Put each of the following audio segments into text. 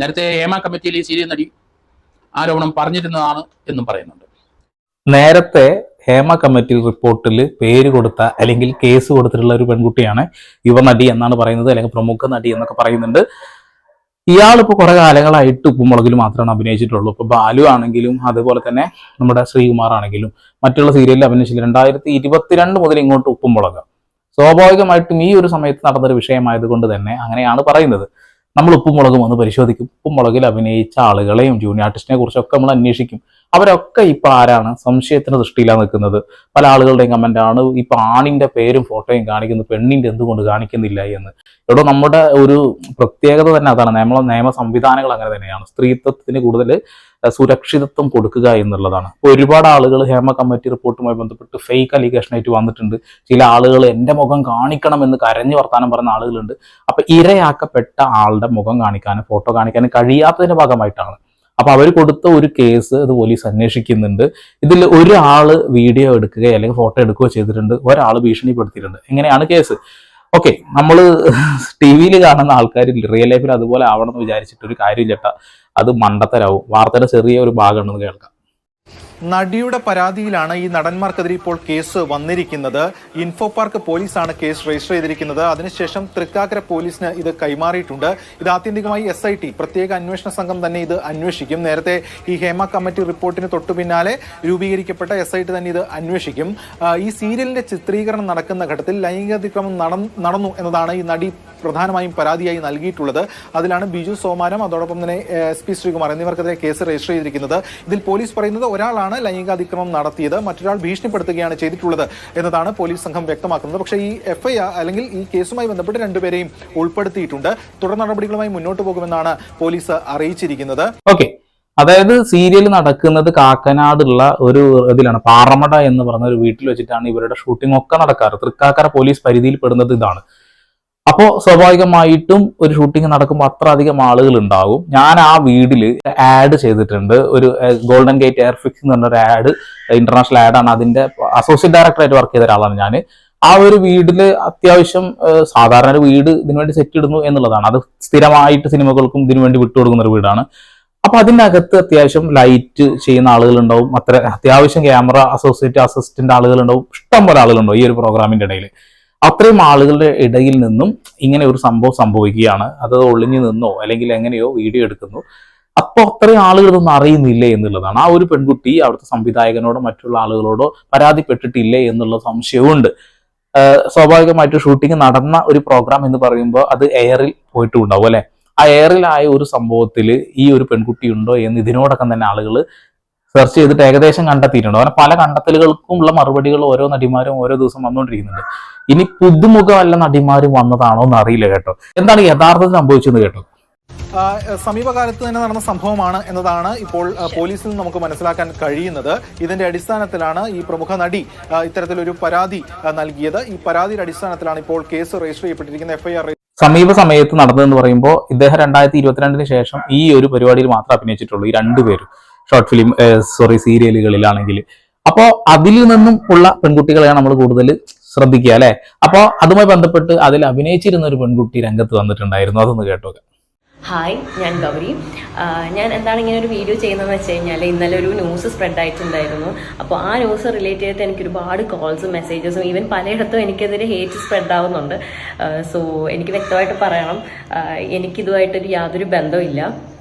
നേരത്തെ ഹേമ കമ്മിറ്റിയിൽ ഈ സീരിയൽ നടി ആരോപണം പറഞ്ഞിരുന്നതാണ് എന്നും പറയുന്നുണ്ട്. നേരത്തെ ഹേമ കമ്മിറ്റി റിപ്പോർട്ടിൽ പേര് കൊടുത്ത അല്ലെങ്കിൽ കേസ് കൊടുത്തിട്ടുള്ള ഒരു പെൺകുട്ടിയാണ് യുവനടി എന്നാണ് പറയുന്നത് അല്ലെങ്കിൽ പ്രമുഖ നടി എന്നൊക്കെ പറയുന്നുണ്ട്. ഇയാളിപ്പോൾ കുറെ കാലങ്ങളായിട്ട് ഉപ്പുമുളകിൽ മാത്രമാണ് അഭിനയിച്ചിട്ടുള്ളൂ. ഇപ്പൊ ബാലു ആണെങ്കിലും അതുപോലെ തന്നെ നമ്മുടെ ശ്രീകുമാർ ആണെങ്കിലും മറ്റുള്ള സീരിയലിൽ അഭിനയിച്ചില്ല. രണ്ടായിരത്തി ഇരുപത്തിരണ്ട് മുതൽ ഇങ്ങോട്ട് ഉപ്പുമുളക് സ്വാഭാവികമായിട്ടും ഈ ഒരു സമയത്ത് നടന്നൊരു വിഷയമായതുകൊണ്ട് തന്നെ അങ്ങനെയാണ് പറയുന്നത്. നമ്മൾ ഉപ്പുമുളകും ഒന്ന് പരിശോധിക്കും. ഉപ്പുമുളകിൽ അഭിനയിച്ച ആളുകളെയും ജൂനിയർ ആർട്ടിസ്റ്റിനെ കുറിച്ചൊക്കെ നമ്മൾ അന്വേഷിക്കും. അവരൊക്കെ ഇപ്പൊ ആരാണ്? സംശയത്തിന് ദൃഷ്ടിയിലാണ് നിൽക്കുന്നത്. പല ആളുകളുടെയും കമന്റ് ആണ്. ഇപ്പൊ ആണിന്റെ പേരും ഫോട്ടോയും കാണിക്കുന്നു. പെണ്ണിന്റെ എന്തുകൊണ്ട് കാണിക്കുന്നില്ല എന്ന്. ഇവിടെ നമ്മുടെ ഒരു പ്രത്യേകത തന്നെ അതാണ്. നിയമ നിയമ സംവിധാനങ്ങൾ അങ്ങനെ തന്നെയാണ്. സ്ത്രീത്വത്തിന് കൂടുതൽ സുരക്ഷിതത്വം കൊടുക്കുക എന്നുള്ളതാണ്. ഇപ്പൊ ഒരുപാട് ആളുകൾ ഹേമ കമ്മിറ്റി റിപ്പോർട്ടുമായി ബന്ധപ്പെട്ട് ഫേക്ക് അലിഗേഷൻ ആയിട്ട് വന്നിട്ടുണ്ട്. ചില ആളുകൾ എന്റെ മുഖം കാണിക്കണം എന്ന് കരഞ്ഞു വർത്താനം പറഞ്ഞ ആളുകളുണ്ട്. അപ്പൊ ഇരയാക്കപ്പെട്ട ആളുടെ മുഖം കാണിക്കാനും ഫോട്ടോ കാണിക്കാനും കഴിയാത്തതിന്റെ ഭാഗമായിട്ടാണ്. അപ്പൊ അവർ കൊടുത്ത ഒരു കേസ് അത് പോലീസ് അന്വേഷിക്കുന്നുണ്ട്. ഇതിൽ ഒരാൾ വീഡിയോ എടുക്കുകയോ അല്ലെങ്കിൽ ഫോട്ടോ എടുക്കുകയോ ചെയ്തിട്ടുണ്ട്. ഒരാൾ ഭീഷണിപ്പെടുത്തിയിട്ടുണ്ട്. എങ്ങനെയാണ് കേസ്. ഓക്കെ നമ്മൾ ടി വിയിൽ കാണുന്ന ആൾക്കാർ റിയൽ ലൈഫിൽ അതുപോലെ ആവണം എന്ന് വിചാരിച്ചിട്ട് ഒരു ചേട്ടാ അത് മണ്ടത്തരാവും. വാർത്തയുടെ ചെറിയ ഒരു ഭാഗം ഉണ്ടെന്ന് കേൾക്കാം. നടിയുടെ പരാതിയിലാണ് ഈ നടന്മാർക്കെതിരെ ഇപ്പോൾ കേസ് വന്നിരിക്കുന്നത്. ഇൻഫോ പാർക്ക് പോലീസാണ് കേസ് രജിസ്റ്റർ ചെയ്തിരിക്കുന്നത്. അതിനുശേഷം തൃക്കാക്കര പോലീസിന് ഇത് കൈമാറിയിട്ടുണ്ട്. ഇത് ആത്യന്തികമായി എസ് ഐ ടി പ്രത്യേക അന്വേഷണ സംഘം തന്നെ ഇത് അന്വേഷിക്കും. നേരത്തെ ഈ ഹേമ കമ്മിറ്റി റിപ്പോർട്ടിന് തൊട്ടു പിന്നാലെ രൂപീകരിക്കപ്പെട്ട എസ് ഐ ടി തന്നെ ഇത് അന്വേഷിക്കും. ഈ സീരിയലിന്റെ ചിത്രീകരണം നടക്കുന്ന ഘട്ടത്തിൽ ലൈംഗികാതിക്രമം നട- നടന്നു എന്നതാണ് ഈ നടി പ്രധാനമായും പരാതിയായി നൽകിയിട്ടുള്ളത്. അതിലാണ് ബിജു സോമാനം അതോടൊപ്പം തന്നെ എസ് പി ശ്രീകുമാർ എന്നിവർക്കെതിരെ കേസ് രജിസ്റ്റർ ചെയ്തിരിക്കുന്നത്. ഇതിൽ പോലീസ് പറയുന്നത് ഒരാളാണ് ലൈംഗികാതിക്രമം നടത്തിയത് മറ്റൊരാൾ ഭീഷണിപ്പെടുത്തുകയാണ് ചെയ്തിട്ടുള്ളത് എന്നതാണ് പോലീസ് സംഘം വ്യക്തമാക്കുന്നത്. പക്ഷേ ഈ എഫ്ഐആർ അല്ലെങ്കിൽ ഈ കേസുമായി ബന്ധപ്പെട്ട് രണ്ടുപേരെയും ഉൾപ്പെടുത്തിയിട്ടുണ്ട്. തുടർ നടപടികളുമായി മുന്നോട്ട് പോകുമെന്നാണ് പോലീസ് അറിയിച്ചിരിക്കുന്നത്. ഓക്കെ. അതായത് സീരിയൽ നടക്കുന്നത് കാക്കനാടുള്ള ഒരു ഇതിലാണ് പാറമട എന്ന് പറഞ്ഞ ഒരു വീട്ടിൽ വെച്ചിട്ടാണ് ഇവരുടെ ഷൂട്ടിംഗ് ഒക്കെ നടക്കാറ്. തൃക്കാക്കര പോലീസ് പരിധിയിൽ പെടുന്നത് ഇതാണ്. അപ്പോൾ സ്വാഭാവികമായിട്ടും ഒരു ഷൂട്ടിംഗ് നടക്കുമ്പോൾ അത്ര അധികം ആളുകൾ ഉണ്ടാകും ഞാൻ ആ വീടിൽ ആഡ് ചെയ്തിട്ടുണ്ട്. ഒരു ഗോൾഡൻ ഗേറ്റ് എയർ ഫിക്സ് എന്ന് പറഞ്ഞ ഒരു ആഡ് ഇന്റർനാഷണൽ ആഡാണ് അതിന്റെ അസോസിയേറ്റ് ഡയറക്ടറായിട്ട് വർക്ക് ചെയ്ത ഒരാളാണ് ഞാൻ ആ ഒരു വീടിൽ അത്യാവശ്യം സാധാരണ ഒരു വീട് ഇതിനു വേണ്ടി സെറ്റ് ഇടുന്നു എന്നുള്ളതാണ്. അത് സ്ഥിരമായിട്ട് സിനിമകൾക്കും ഇതിനു വേണ്ടി കൊടുക്കുന്ന ഒരു വീടാണ്. അപ്പൊ അതിന്റെ അകത്ത് അത്യാവശ്യം ലൈറ്റ് ചെയ്യുന്ന ആളുകളുണ്ടാവും. അത്ര അത്യാവശ്യം ക്യാമറ അസോസിയേറ്റ് അസിസ്റ്റന്റ് ആളുകളുണ്ടാവും. ഇഷ്ടംപോലെ ആളുകളുണ്ടാവും ഈ ഒരു പ്രോഗ്രാമിന്റെ ഇടയിൽ അത്രയും ആളുകളുടെ ഇടയിൽ നിന്നും ഇങ്ങനെ ഒരു സംഭവം സംഭവിക്കുകയാണ്. അത് ഒളിഞ്ഞു നിന്നോ അല്ലെങ്കിൽ എങ്ങനെയോ വീഡിയോ എടുക്കുന്നു. അപ്പോൾ അത്രയും ആളുകൾ ഇതൊന്നും അറിയുന്നില്ലേ എന്നുള്ളതാണ്. ആ ഒരു പെൺകുട്ടി അവിടുത്തെ സംവിധായകനോടോ മറ്റുള്ള ആളുകളോടോ പരാതിപ്പെട്ടിട്ടില്ലേ എന്നുള്ള സംശയമുണ്ട് സ്വാഭാവികമായിട്ട് ഷൂട്ടിംഗ് നടന്ന ഒരു പ്രോഗ്രാം എന്ന് പറയുമ്പോൾ അത് എയറിൽ പോയിട്ടുണ്ടാവും അല്ലെ? ആ എയറിലായ ഒരു സംഭവത്തിൽ ഈ ഒരു പെൺകുട്ടി ഉണ്ടോ എന്ന് ഇതിനോടൊക്കെ തന്നെ ആളുകൾ സെർച്ച് ചെയ്തിട്ട് ഏകദേശം കണ്ടെത്തിയിട്ടുണ്ട്. അങ്ങനെ പല കണ്ടെത്തലുകൾക്കും ഉള്ള മറുപടികൾ ഓരോ നടിമാരും ഓരോ ദിവസം വന്നുകൊണ്ടിരിക്കുന്നുണ്ട്. ഇനി പുതുമുഖമല്ല നടിമാരും വന്നതാണോ എന്ന് അറിയില്ല കേട്ടോ. എന്താണ് യഥാർത്ഥത്തിൽ സംഭവിച്ചത് കേട്ടോ? സമീപകാലത്ത് തന്നെ നടന്ന സംഭവമാണ് എന്നതാണ് ഇപ്പോൾ പോലീസിൽ നിന്ന് നമുക്ക് മനസ്സിലാക്കാൻ കഴിയുന്നത്. ഇതിന്റെ അടിസ്ഥാനത്തിലാണ് ഈ പ്രമുഖ നടി ഇത്തരത്തിലൊരു പരാതി നൽകിയത്. ഈ പരാതിയുടെ അടിസ്ഥാനത്തിലാണ് ഇപ്പോൾ കേസ് രജിസ്റ്റർ ചെയ്യപ്പെട്ടിരിക്കുന്ന എഫ്ഐആർ സമീപ സമയത്ത് നടന്നതെന്ന് പറയുമ്പോൾ ഇദ്ദേഹം രണ്ടായിരത്തി ഇരുപത്തിരണ്ടിന് ശേഷം ഈ ഒരു പരിപാടിയിൽ മാത്രം അഭിനയിച്ചിട്ടുള്ളൂ ഈ രണ്ടുപേരും. ഷോർട്ട് ഫിലിം സോറി സീരിയലുകളിലാണെങ്കിൽ. അപ്പോൾ അതിൽ നിന്നും ഉള്ള പെൺകുട്ടികളെയാണ് നമ്മൾ കൂടുതൽ ശ്രദ്ധിക്കുക അല്ലെ? അപ്പോൾ അതുമായി ബന്ധപ്പെട്ട് അതിൽ അഭിനയിച്ചിരുന്ന ഒരു പെൺകുട്ടി രംഗത്ത് വന്നിട്ടുണ്ടായിരുന്നു. അതൊന്ന് കേട്ടോ ഹായ് ഞാൻ ഗൗരി. ഞാൻ എന്താണ് ഇങ്ങനെ ഒരു വീഡിയോ ചെയ്യുന്നതെന്ന് വെച്ച് കഴിഞ്ഞാൽ ഇന്നലെ ഒരു ന്യൂസ് സ്പ്രെഡ് ആയിട്ടുണ്ടായിരുന്നു. അപ്പോൾ ആ ന്യൂസ് റിലേറ്റ് ചെയ്തിട്ട് എനിക്ക് ഒരുപാട് കോൾസും മെസ്സേജസും ഈവൻ പലയിടത്തും എനിക്കെതിരെ ഹേറ്റ് സ്പ്രെഡ് ആവുന്നുണ്ട്. സോ എനിക്ക് വ്യക്തമായിട്ട് പറയണം. എനിക്കിതുമായിട്ടൊരു യാതൊരു ബന്ധമില്ല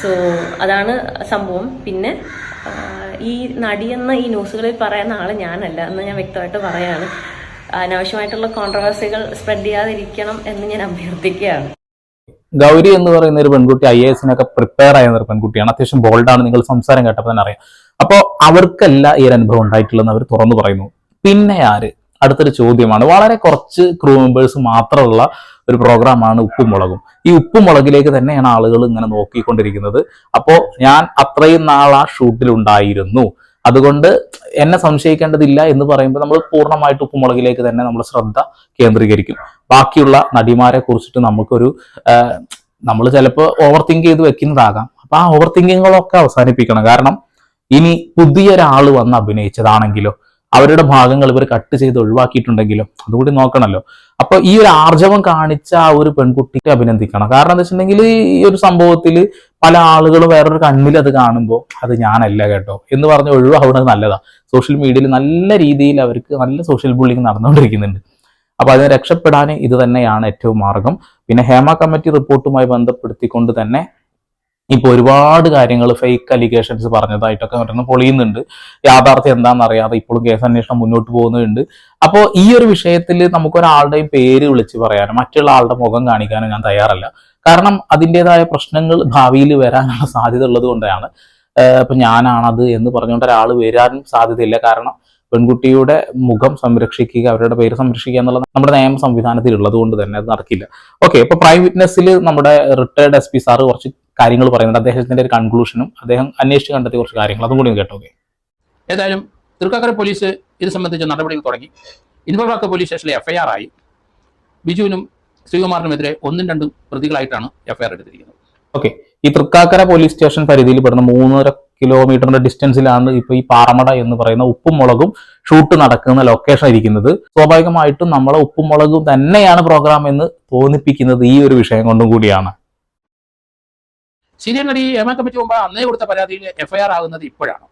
സോ അതാണ് സംഭവം. പിന്നെ ഈ നടിയെന്ന ഈ ന്യൂസുകളിൽ പറയുന്ന ആൾ ഞാനല്ല എന്ന് ഞാൻ വ്യക്തമായിട്ട് പറയാണ്. അനാവശ്യമായിട്ടുള്ള കോൺട്രവേഴ്സികൾ സ്പ്രെഡ് ചെയ്യാതിരിക്കണം എന്ന് ഞാൻ അഭ്യർത്ഥിക്കുകയാണ്. ഗൗരി എന്ന് പറയുന്ന ഒരു പെൺകുട്ടി ഐ എസിനൊക്കെ പ്രിപ്പയർ ആയിരുന്ന ഒരു പെൺകുട്ടിയാണ്. അത്യാവശ്യം ബോൾഡാണ് നിങ്ങൾ സംസാരം കേട്ടപ്പോൾ തന്നെ അറിയാം. അപ്പോൾ അവർക്കല്ല ഈ ഒരു അനുഭവം ഉണ്ടായിട്ടുള്ളതെന്ന് അവർ തുറന്നു പറയുന്നു. പിന്നെ ആര്? അടുത്തൊരു ചോദ്യമാണ്. വളരെ കുറച്ച് ക്രൂ മെമ്പേഴ്സ് മാത്രമുള്ള ഒരു പ്രോഗ്രാമാണ് ഉപ്പും മുളകും ഈ ഉപ്പും മുളകിലേക്ക് തന്നെയാണ് ആളുകൾ ഇങ്ങനെ നോക്കിക്കൊണ്ടിരിക്കുന്നത്. അപ്പോൾ ഞാൻ അത്രയും നാൾ ആ ഷൂട്ടിലുണ്ടായിരുന്നു അതുകൊണ്ട് എന്നെ സംശയിക്കേണ്ടതില്ല എന്ന് പറയുമ്പോൾ നമ്മൾ പൂർണമായിട്ട് ഉപ്പുമുളകിലേക്ക് തന്നെ നമ്മൾ ശ്രദ്ധ കേന്ദ്രീകരിക്കും. ബാക്കിയുള്ള നടിമാരെ കുറിച്ചിട്ട് നമുക്കൊരു നമ്മൾ ചിലപ്പോൾ ഓവർ തിങ്ക് ചെയ്ത് വെക്കുന്നതാകാം. അപ്പൊ ആ ഓവർ തിങ്കിങ്ങുകളൊക്കെ അവസാനിപ്പിക്കണം. കാരണം ഇനി പുതിയൊരാൾ വന്ന് അഭിനയിച്ചതാണെങ്കിലോ അവരുടെ ഭാഗങ്ങൾ ഇവർ കട്ട് ചെയ്ത് ഒഴിവാക്കിയിട്ടുണ്ടെങ്കിലും അതുകൂടി നോക്കണമല്ലോ അപ്പൊ ഈ ഒരു ആർജവം കാണിച്ച ആ ഒരു പെൺകുട്ടിക്ക് അഭിനന്ദിക്കണം. കാരണം എന്താ വെച്ചിട്ടുണ്ടെങ്കിൽ ഈ ഒരു സംഭവത്തിൽ പല ആളുകളും വേറൊരു കണ്ണിൽ അത് കാണുമ്പോൾ അത് ഞാനല്ല കേട്ടോ എന്ന് പറഞ്ഞ് ഒഴിവാവുന്നത് നല്ലതാ. സോഷ്യൽ മീഡിയയിൽ നല്ല രീതിയിൽ അവർക്ക് നല്ല സോഷ്യൽ ബുള്ളിങ് നടന്നുകൊണ്ടിരിക്കുന്നുണ്ട്. അപ്പൊ അതിനെ രക്ഷപ്പെടാൻ ഇത് തന്നെയാണ് ഏറ്റവും മാർഗം. പിന്നെ ഹേമ കമ്മിറ്റി റിപ്പോർട്ടുമായി ബന്ധപ്പെടുത്തിക്കൊണ്ട് തന്നെ ഇപ്പോൾ ഒരുപാട് കാര്യങ്ങൾ ഫേക്ക് അലിഗേഷൻസ് പറഞ്ഞതായിട്ടൊക്കെ മറ്റൊന്ന് പൊളിയുന്നുണ്ട്. യാഥാർത്ഥ്യം എന്താണെന്ന് അറിയാതെ ഇപ്പോഴും കേസ് അന്വേഷണം മുന്നോട്ട് പോകുന്നുണ്ട്. അപ്പോൾ ഈ ഒരു വിഷയത്തിൽ നമുക്കൊരാളുടെയും പേര് വിളിച്ച് പറയാനോ മറ്റുള്ള ആളുടെ മുഖം കാണിക്കാനോ ഞാൻ തയ്യാറല്ല. കാരണം അതിന്റെതായ പ്രശ്നങ്ങൾ ഭാവിയിൽ വരാനുള്ള സാധ്യത ഉള്ളത് കൊണ്ടാണ്. ഇപ്പം ഞാനാണത് എന്ന് പറഞ്ഞുകൊണ്ട് ഒരാൾ വരാനും സാധ്യതയില്ല. കാരണം പെൺകുട്ടിയുടെ മുഖം സംരക്ഷിക്കുക അവരുടെ പേര് സംരക്ഷിക്കുക എന്നുള്ളത് നമ്മുടെ നിയമ സംവിധാനത്തിൽ ഉള്ളത് കൊണ്ട് തന്നെ അത് നടക്കില്ല. ഓക്കെ ഇപ്പൊ പ്രൈം വിറ്റ്നസ്സിൽ നമ്മുടെ റിട്ടയർഡ് എസ് പി സാറ് കുറച്ച് കാര്യങ്ങൾ പറയുന്നുണ്ട്. അദ്ദേഹത്തിന്റെ ഒരു കൺക്ലൂഷനും അദ്ദേഹം അന്വേഷിച്ച് കണ്ടെത്തിയ കുറച്ച് കാര്യങ്ങൾ. അതും കൂടി കേട്ടോ ഏതായാലും തൃക്കാക്കര പോലീസ് ഇത് സംബന്ധിച്ച നടപടികൾ തുടങ്ങി. ഇൻഫോബാക്ക പോലീസ് സ്റ്റേഷനിലെ എഫ്ഐആർ ആയി. ബിജുവിനും ശ്രീകുമാറിനുമെതിരെ ഒന്നും രണ്ടും പ്രതികളായിട്ടാണ് എഫ്ഐആർ എടുത്തിരിക്കുന്നത്. ഓക്കെ. ഈ തൃക്കാക്കര പോലീസ് സ്റ്റേഷൻ പരിധിയിൽ പെടുന്ന മൂന്നര കിലോമീറ്ററിന്റെ ഡിസ്റ്റൻസിലാണ് ഇപ്പൊ ഈ പാറമട എന്ന് പറയുന്ന ഉപ്പും മുളകും ഷൂട്ട് നടക്കുന്ന ലൊക്കേഷൻ ഇരിക്കുന്നത്. സ്വാഭാവികമായിട്ടും നമ്മളെ ഉപ്പും മുളകും തന്നെയാണ് പ്രോഗ്രാം എന്ന് തോന്നിപ്പിക്കുന്നത് ഈ ഒരു വിഷയം കൊണ്ടും കൂടിയാണ്. സീനിയർ നടി ഹേമ കമ്മിറ്റി മുമ്പ് അന്നേ കൊടുത്ത പരാതിയിൽ എഫ്ഐആർ ആകുന്നത് ഇപ്പോഴാണ്.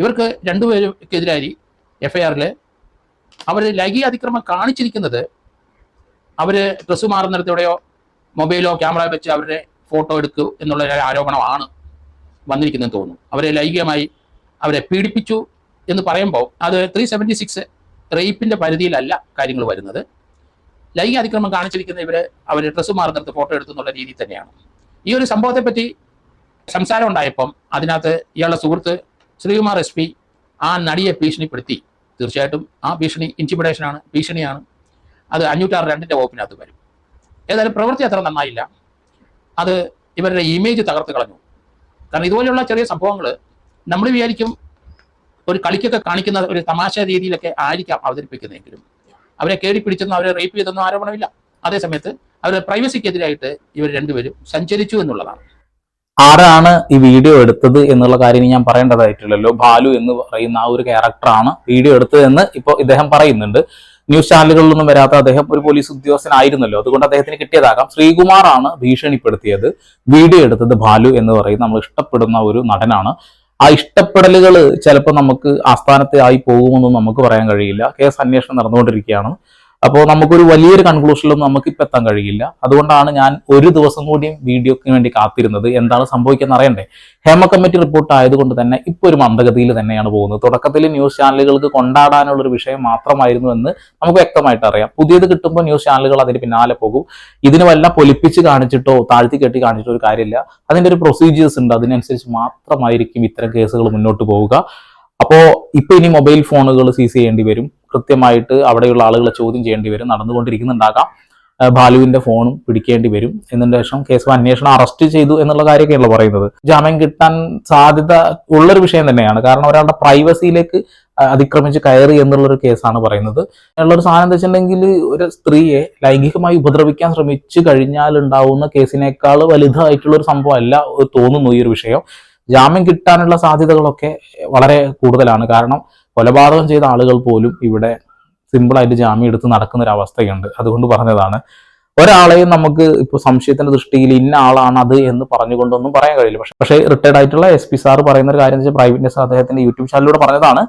ഇവർക്ക് രണ്ടുപേർക്കെതിരായി എഫ്ഐആറിൽ അവർ ലൈംഗിക അതിക്രമം കാണിച്ചിരിക്കുന്നത് അവർ ഡ്രസ്സ് മാറുന്നിടത്തോടെയോ മൊബൈലോ ക്യാമറ വെച്ച് അവരുടെ ഫോട്ടോ എടുക്കൂ എന്നുള്ള ആരോപണമാണ് വന്നിരിക്കുന്നതെന്ന് തോന്നുന്നു. അവരെ ലൈംഗികമായി അവരെ പീഡിപ്പിച്ചു എന്ന് പറയുമ്പോൾ അത് ത്രീ സെവന്റി സിക്സ് റേപ്പിന്റെ പരിധിയിലല്ല കാര്യങ്ങൾ വരുന്നത്. ലൈംഗിക അതിക്രമം കാണിച്ചിരിക്കുന്ന ഇവർ അവർ ഡ്രസ്സ് മാറുന്നിടത്ത് ഫോട്ടോ എടുത്തു എന്നുള്ള രീതിയിൽ തന്നെയാണ്. ഈ ഒരു സംഭവത്തെ പറ്റി സംസാരം ഉണ്ടായപ്പം അതിനകത്ത് ഇയാളുടെ സുഹൃത്ത് ശ്രീകുമാർ എസ് പി ആ നടിയെ ഭീഷണിപ്പെടുത്തി. തീർച്ചയായിട്ടും ആ ഭീഷണി ഇന്റിമിഡേഷനാണ് ഭീഷണിയാണ്. അത് അഞ്ഞൂറ്റാറ് രണ്ടിന്റെ വകുപ്പിനകത്ത് വരും. ഏതായാലും പ്രവൃത്തി അത്ര നന്നായില്ല. അത് ഇവരുടെ ഇമേജ് തകർത്ത് കളഞ്ഞു. കാരണം ഇതുപോലെയുള്ള ചെറിയ സംഭവങ്ങൾ നമ്മൾ വിചാരിക്കും ഒരു കളിക്കൊക്കെ കാണിക്കുന്ന ഒരു തമാശ രീതിയിലൊക്കെ ആയിരിക്കാം അവതരിപ്പിക്കുന്നതെങ്കിലും. അവരെ കയറി പിടിച്ചെന്നും അവരെ റേപ്പ് ചെയ്തെന്നും ആരോപണമില്ല. അതേസമയത്ത് അവരുടെ പ്രൈവസിക്കെതിരായിട്ട് ഇവർ രണ്ടുപേരും സഞ്ചരിച്ചു എന്നുള്ളതാണ്. ആരാണ് ഈ വീഡിയോ എടുത്തത് എന്നുള്ള കാര്യം ഇനി ഞാൻ പറയേണ്ടതായിട്ടില്ലല്ലോ ബാലു എന്ന് പറയുന്ന ആ ഒരു ക്യാരക്ടറാണ് വീഡിയോ എടുത്തതെന്ന് ഇപ്പോൾ ഇദ്ദേഹം പറയുന്നുണ്ട്. ന്യൂസ് ചാനലുകളിലൊന്നും വരാത്ത അദ്ദേഹം ഒരു പോലീസ് ഉദ്യോഗസ്ഥനായിരുന്നല്ലോ. അതുകൊണ്ട് അദ്ദേഹത്തിന് കിട്ടിയതാകാം. ശ്രീകുമാറാണ് ഭീഷണിപ്പെടുത്തിയത്. വീഡിയോ എടുത്തത് ബാലു എന്ന് പറയുന്ന നമ്മൾ ഇഷ്ടപ്പെടുന്ന ഒരു നടനാണ്. ആ ഇഷ്ടപ്പെടലുകൾ ചിലപ്പോൾ നമുക്ക് ആസ്ഥാനത്തെ ആയി പോകുമെന്നും നമുക്ക് പറയാൻ കഴിയില്ല. കേസ് അന്വേഷണം നടന്നുകൊണ്ടിരിക്കുകയാണ്. അപ്പോൾ നമുക്കൊരു വലിയൊരു കൺക്ലൂഷനിലൊന്നും നമുക്ക് ഇപ്പം എത്താൻ കഴിയില്ല. അതുകൊണ്ടാണ് ഞാൻ ഒരു ദിവസം കൂടിയും വീഡിയോക്ക് വേണ്ടി കാത്തിരുന്നത്. എന്താണ് സംഭവിക്കുന്നത് അറിയണ്ടേ? ഹേമ കമ്മിറ്റി റിപ്പോർട്ട് ആയതുകൊണ്ട് തന്നെ ഇപ്പോൾ ഒരു മന്ദഗതിയിൽ തന്നെയാണ് പോകുന്നത്. തുടക്കത്തിൽ ന്യൂസ് ചാനലുകൾക്ക് കൊണ്ടാടാനുള്ള ഒരു വിഷയം മാത്രമായിരുന്നു എന്ന് നമുക്ക് വ്യക്തമായിട്ട് അറിയാം. പുതിയത് കിട്ടുമ്പോൾ ന്യൂസ് ചാനലുകൾ അതിന് പിന്നാലെ പോകും. ഇതിന് വല്ല പൊലിപ്പിച്ച് കാണിച്ചിട്ടോ താഴ്ത്തി കെട്ടി കാണിച്ചിട്ടോ ഒരു കാര്യമില്ല. അതിന്റെ ഒരു പ്രൊസീജിയേഴ്സ് ഉണ്ട്. അതിനനുസരിച്ച് മാത്രമായിരിക്കും ഇത്തരം കേസുകൾ മുന്നോട്ട് പോവുക. അപ്പോൾ ഇപ്പോൾ ഇനി മൊബൈൽ ഫോണുകൾ സീസ് ചെയ്യേണ്ടി വരും. കൃത്യമായിട്ട് അവിടെയുള്ള ആളുകളെ ചോദ്യം ചെയ്യേണ്ടി വരും നടന്നുകൊണ്ടിരിക്കുന്നുണ്ടാകാം. ബാലുവിന്റെ ഫോണും പിടിക്കേണ്ടി വരും. എന്നതിന് ശേഷം കേസ് അന്വേഷണം അറസ്റ്റ് ചെയ്തു എന്നുള്ള കാര്യമൊക്കെയാണല്ലോ പറയുന്നത്. ജാമ്യം കിട്ടാൻ സാധ്യത ഉള്ളൊരു വിഷയം തന്നെയാണ്. കാരണം ഒരാളുടെ പ്രൈവസിയിലേക്ക് അതിക്രമിച്ച് കയറി എന്നുള്ളൊരു കേസാണ് പറയുന്നത്. ഉള്ളൊരു സാധനം എന്താ വെച്ചിട്ടുണ്ടെങ്കിൽ ഒരു സ്ത്രീയെ ലൈംഗികമായി ഉപദ്രവിക്കാൻ ശ്രമിച്ചു കഴിഞ്ഞാൽ ഉണ്ടാവുന്ന കേസിനേക്കാൾ വലുതായിട്ടുള്ള ഒരു സംഭവം അല്ല തോന്നുന്നു ഈ ഒരു വിഷയം. ജാമ്യം കിട്ടാനുള്ള സാധ്യതകളൊക്കെ വളരെ കൂടുതലാണ്. കാരണം കൊലപാതകം ചെയ്ത ആളുകൾ പോലും ഇവിടെ സിമ്പിളായിട്ട് ജാമ്യം എടുത്ത് നടക്കുന്ന ഒരു അവസ്ഥയുണ്ട്. അതുകൊണ്ട് പറഞ്ഞതാണ് ഒരാളെയും നമുക്ക് ഇപ്പോൾ സംശയത്തിന്റെ ദൃഷ്ടിയിൽ ഇന്ന ആളാണ് അത് എന്ന് പറഞ്ഞുകൊണ്ടൊന്നും പറയാൻ കഴിയില്ല. പക്ഷെ പക്ഷേ റിട്ടയർഡ് ആയിട്ടുള്ള എസ് പി സാർ പറയുന്ന ഒരു കാര്യം എന്ന് വെച്ചാൽ പ്രൈവറ്റ്നെസ് അദ്ദേഹത്തിന്റെ യൂട്യൂബ് ചാനലിലൂടെ പറഞ്ഞതാണ്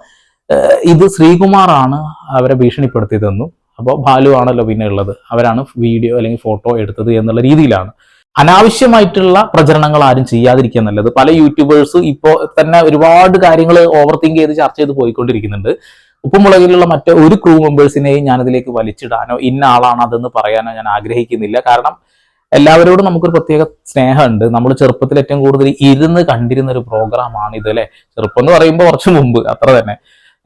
ഇത് ശ്രീകുമാറാണ് അവരെ ഭീഷണിപ്പെടുത്തിയതെന്നും അപ്പോൾ ബാലു ആണല്ലോ പിന്നെ ഉള്ളത്. അവരാണ് വീഡിയോ അല്ലെങ്കിൽ ഫോട്ടോ എടുത്തത് എന്നുള്ള രീതിയിലാണ്. അനാവശ്യമായിട്ടുള്ള പ്രചരണങ്ങൾ ആരും ചെയ്യാതിരിക്കുക നല്ലത് പല യൂട്യൂബേഴ്സും ഇപ്പോൾ തന്നെ ഒരുപാട് കാര്യങ്ങൾ ഓവർ തിങ്ക് ചെയ്ത് ചർച്ച ചെയ്ത് പോയിക്കൊണ്ടിരിക്കുന്നുണ്ട്. ഉപ്പുമുളകിലുള്ള മറ്റ് ഒരു ക്രൂ മെമ്പേഴ്സിനെയും ഞാനതിലേക്ക് വലിച്ചിടാനോ ഇന്ന ആളാണ് അതെന്ന് പറയാനോ ഞാൻ ആഗ്രഹിക്കുന്നില്ല. കാരണം എല്ലാവരോടും നമുക്കൊരു പ്രത്യേക സ്നേഹമുണ്ട്. നമ്മൾ ചെറുപ്പത്തിൽ ഏറ്റവും കൂടുതൽ ഇരുന്ന് കണ്ടിരുന്ന ഒരു പ്രോഗ്രാമാണ് ഇത് അല്ലെ? ചെറുപ്പം എന്ന് പറയുമ്പോൾ കുറച്ച് മുമ്പ് അത്ര തന്നെ.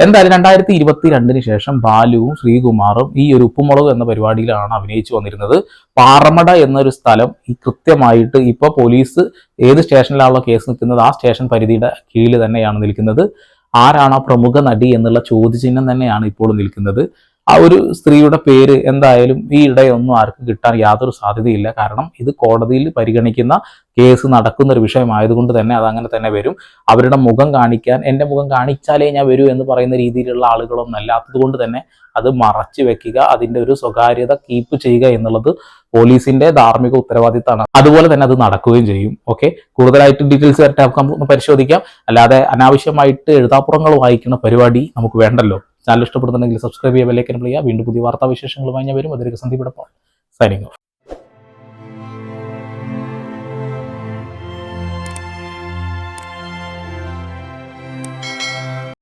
എന്തായാലും രണ്ടായിരത്തി ഇരുപത്തി രണ്ടിന് ശേഷം ബാലുവും ശ്രീകുമാറും ഈ ഒരു ഉപ്പുമുളക് എന്ന പരിപാടിയിലാണ് അഭിനയിച്ചു വന്നിരുന്നത്. പാറമട എന്നൊരു സ്ഥലം ഈ കൃത്യമായിട്ട് ഇപ്പൊ പോലീസ് ഏത് സ്റ്റേഷനിലാണല്ലോ കേസ് നിൽക്കുന്നത് ആ സ്റ്റേഷൻ പരിധിയുടെ കീഴിൽ തന്നെയാണ് നിൽക്കുന്നത്. ആരാണ് ആ പ്രമുഖ നടി എന്നുള്ള ചോദ്യചിഹ്നം തന്നെയാണ് ഇപ്പോൾ നിൽക്കുന്നത്. ആ ഒരു സ്ത്രീയുടെ പേര് എന്തായാലും ഈ ഇടയൊന്നും ആർക്കും കിട്ടാൻ യാതൊരു സാധ്യതയില്ല. കാരണം ഇത് കോടതിയിൽ പരിഗണിക്കുന്ന കേസ് നടക്കുന്ന ഒരു വിഷയമായതുകൊണ്ട് തന്നെ അത് അങ്ങനെ തന്നെ വരും. അവരുടെ മുഖം കാണിക്കാൻ എന്റെ മുഖം കാണിച്ചാലേ ഞാൻ വരൂ എന്ന് പറയുന്ന രീതിയിലുള്ള ആളുകളൊന്നും അല്ലാത്തത് തന്നെ അത് മറച്ചു വെക്കുക അതിന്റെ ഒരു സ്വകാര്യത കീപ്പ് ചെയ്യുക എന്നുള്ളത് പോലീസിന്റെ ധാർമ്മിക ഉത്തരവാദിത്തമാണ്. അതുപോലെ തന്നെ അത് നടക്കുകയും ചെയ്യും. ഓക്കെ കൂടുതലായിട്ട് ഡീറ്റെയിൽസ് ആയിട്ട് നമുക്ക് പരിശോധിക്കാം. അല്ലാതെ അനാവശ്യമായിട്ട് എഴുതാപ്പുറങ്ങൾ വായിക്കുന്ന പരിപാടി നമുക്ക് വേണ്ടല്ലോ. ചാനൽ ഇഷ്ടപ്പെടുന്നുണ്ടെങ്കിൽ സബ്സ്ക്രൈബ് ചെയ്യുക ബെല്ലൈക്കൻ ചെയ്യുക. വീണ്ടും പുതിയ വാർത്താ വിശേഷങ്ങളുമായി ഞാൻ വരും അതിലേക്ക് സന്ദീപിടപ്പോൾ സൈനിങ് ഓഫ്